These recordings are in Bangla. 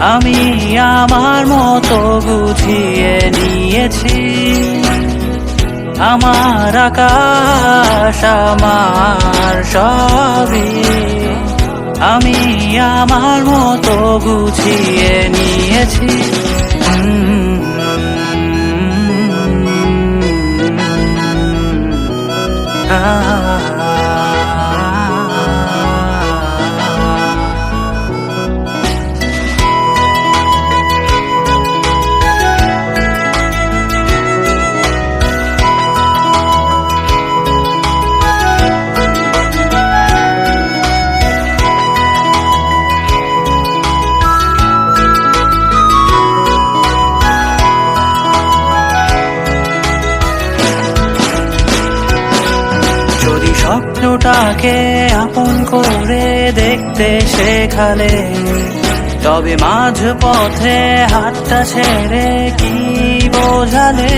আমি আমার মতো গুছিয়ে নিয়েছি। আমার আকাশ আমার সবই। আমি আমার মতো গুছিয়ে নিয়েছি। স্বপ্নটাকে আপন করে দেখতে শেখালে। তবে মাঝ পথে হাতটা ছেড়ে কি বোঝালে?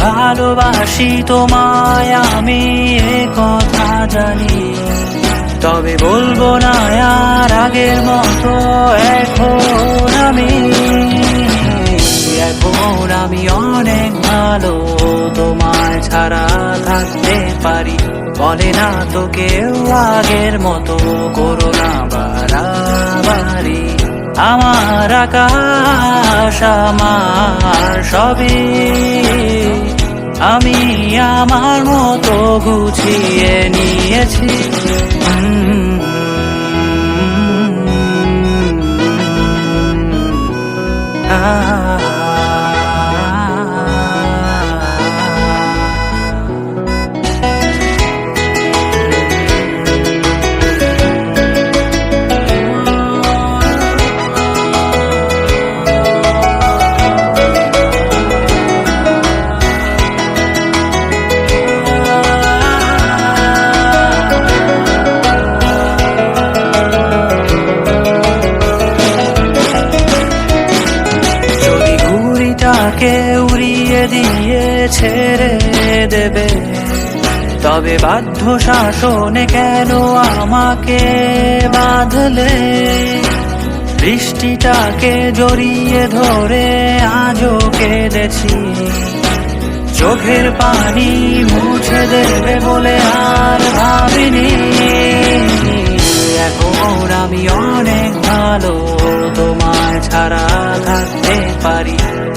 ভালোবাসি তোমায়, আমি এ কথা জানি। তবে বলব না, আর আগের মতো এখন আমি। এখন আমি অনেক ভালো, তোমায় ছাড়া থাকতে পারি। বলে না তো কেউ আগের মতো করোনা বাড়াবাড়ি আমার আকাশ, আমার সবে আমি আমার মতো গুছিয়ে নিয়েছি। ঘুড়িটাকে উড়িয়ে দিয়ে ছেড়ে দেবে। তবে বাধ্য শাসনে কেন আমাকে বাঁধলে? বৃষ্টিটাকে জড়িয়ে ধরে আজও কেঁদেছি। চোখের পানি মুছে দেবে বলে আর ভাবিনি। এখন আমি অনেক ভালো, তোমায় ছাড়া থাকতে পারি।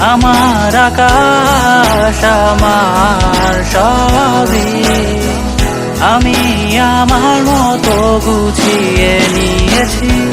আমার আকাশ আমার সবই। আমি আমার মতো গুছিয়ে নিয়েছি।